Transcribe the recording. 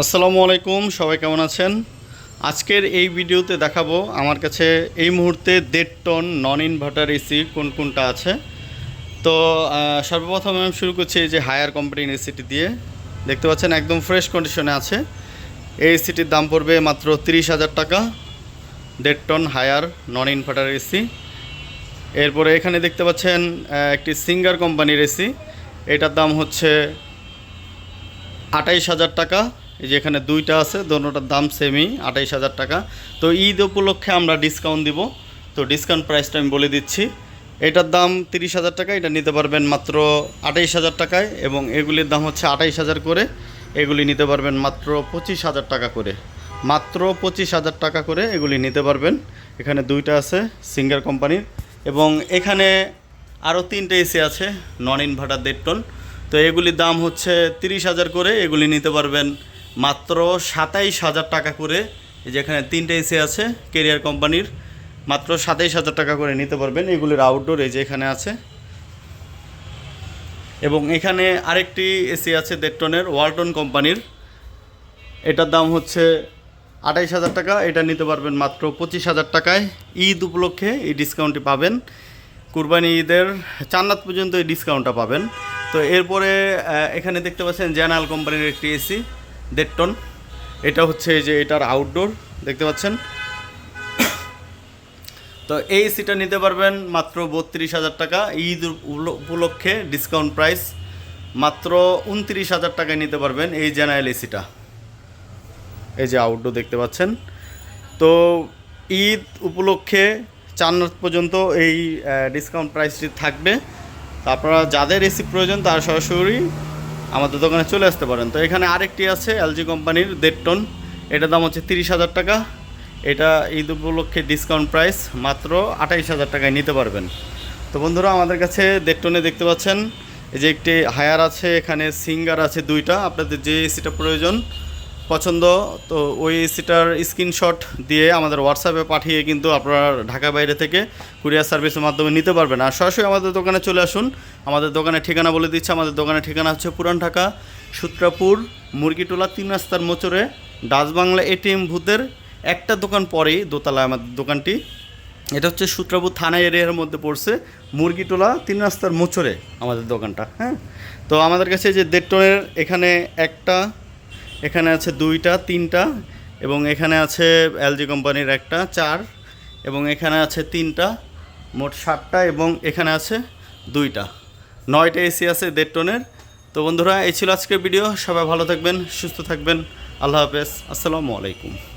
আসসালামু আলাইকুম, সবাই কেমন আছেন? আজকের এই ভিডিওতে দেখাবো আমার কাছে এই মুহূর্তে দেড় টন নন ইনভার্টার এসি কোন কোনটা আছে। তো সর্বপ্রথম আমি শুরু করছি এই যে হায়ার কোম্পানির এসিটি দিয়ে। দেখতে পাচ্ছেন একদম ফ্রেশ কন্ডিশনে আছে। এই এসিটির দাম পড়বে মাত্র তিরিশ হাজার টাকা, দেড় ton Haier non inverter AC এরপরে এখানে দেখতে পাচ্ছেন একটি সিঙ্গার কোম্পানির এসি এটার দাম হচ্ছে আঠাইশ হাজার টাকা এই যে এখানে দুইটা আছে, দোনোটার দাম সেমই আঠাইশ হাজার টাকা। তো ঈদ উপলক্ষে আমরা ডিসকাউন্ট দিব। তো ডিসকাউন্ট প্রাইসটা আমি বলে দিচ্ছি। এটার দাম তিরিশ হাজার টাকা, এটা নিতে পারবেন মাত্র আঠাইশ হাজার টাকায় এবং এগুলির দাম হচ্ছে আঠাইশ হাজার করে। এগুলি নিতে পারবেন মাত্র পঁচিশ হাজার টাকা করে। মাত্র পঁচিশ হাজার টাকা করে এগুলি নিতে পারবেন। এখানে দুইটা আছে, সিঙ্গার কোম্পানির। এবং এখানে আরও তিনটে এসি আছে নন ইনভার্টার দেড় টন। তো এগুলির দাম হচ্ছে তিরিশ হাজার করে, এগুলি নিতে পারবেন মাত্র সাতাইশ হাজার টাকা করে, এই যে এখানে তিনটে এসি আছে, কেরিয়ার কোম্পানির, মাত্র সাতাইশ হাজার টাকা করে নিতে পারবেন এগুলির আউটডোর এই যে এখানে আছে। এবং এখানে আরেকটি এসি আছে দেড় টনের ওয়ালটন কোম্পানির। এটার দাম হচ্ছে আঠাইশ হাজার টাকা, এটা নিতে পারবেন মাত্র পঁচিশ হাজার টাকায়। ঈদ উপলক্ষে এই ডিসকাউন্টটি পাবেন। কুরবানি ঈদের চান্নাত পর্যন্ত এই ডিসকাউন্টটা পাবেন। তো এরপরে এখানে দেখতে পাচ্ছেন জেনারেল কোম্পানির একটি এসি। দেড় টন এটা হচ্ছে এই যে এটার আউটডোর দেখতে পাচ্ছেন? তো এই এসিটা নিতে পারবেন মাত্র বত্রিশ হাজার টাকা। ঈদ উপলক্ষে ডিসকাউন্ট প্রাইস মাত্র উনত্রিশ হাজার টাকায় নিতে পারবেন এই জেনারেল এসিটা। এই যে আউটডোর দেখতে পাচ্ছেন। তো ঈদ উপলক্ষে চার পর্যন্ত এই ডিসকাউন্ট প্রাইসটি থাকবে। আপনারা যাদের এসি প্রয়োজন তারা সরাসরি আমাদের দোকানে চলে আসতে পারেন। তো এখানে আরেকটি আছে এলজি কোম্পানির দেড় টন। এটার দাম হচ্ছে তিরিশ হাজার টাকা। এটা ঈদ উপলক্ষে ডিসকাউন্ট প্রাইস মাত্র আঠাইশ হাজার টাকায় নিতে পারবেন। তো বন্ধুরা, আমাদের কাছে দেড় টনে দেখতে পাচ্ছেন, এই যে একটি হায়ার আছে, এখানে সিঙ্গার আছে দুইটা। আপনাদের যে এসিটা প্রয়োজন পছন্দ, তো ওই এসিটার স্ক্রিনশট দিয়ে আমাদের হোয়াটসঅ্যাপে পাঠিয়ে কিন্তু আপনারা ঢাকা বাইরে থেকে কুরিয়ার সার্ভিসের মাধ্যমে নিতে পারবেন। আর সরাসরি আমাদের দোকানে চলে আসুন। আমাদের দোকানের ঠিকানা বলে দিচ্ছি। আমাদের দোকানের ঠিকানা হচ্ছে পুরান ঢাকা, সূত্রাপুর, মুরগিটোলা তিন রাস্তার মোচরে ডাচ বাংলা এটিএম ভূতের একটা দোকান পরেই দোতলায় আমাদের দোকানটি। এটা হচ্ছে সূত্রাপুর থানা এরিয়ার মধ্যে পড়ছে মুরগিটোলা তিন রাস্তার মোচরে আমাদের দোকানটা হ্যাঁ? তো আমাদের কাছে যে দেড় টনের এখানে একটা এখানে আছে দুইটা, তিনটা এবং এখানে আছে এলজি কোম্পানির একটা, চার এবং এখানে আছে তিনটা, মোট সাতটা এবং এখানে আছে দুইটা। নয়টা এসি আছে দেড় টনের তো বন্ধুরা, এই ছিল আজকের ভিডিও। সবাই ভালো থাকবেন, সুস্থ থাকবেন। আল্লাহ হাফেজ। আসসালামু আলাইকুম।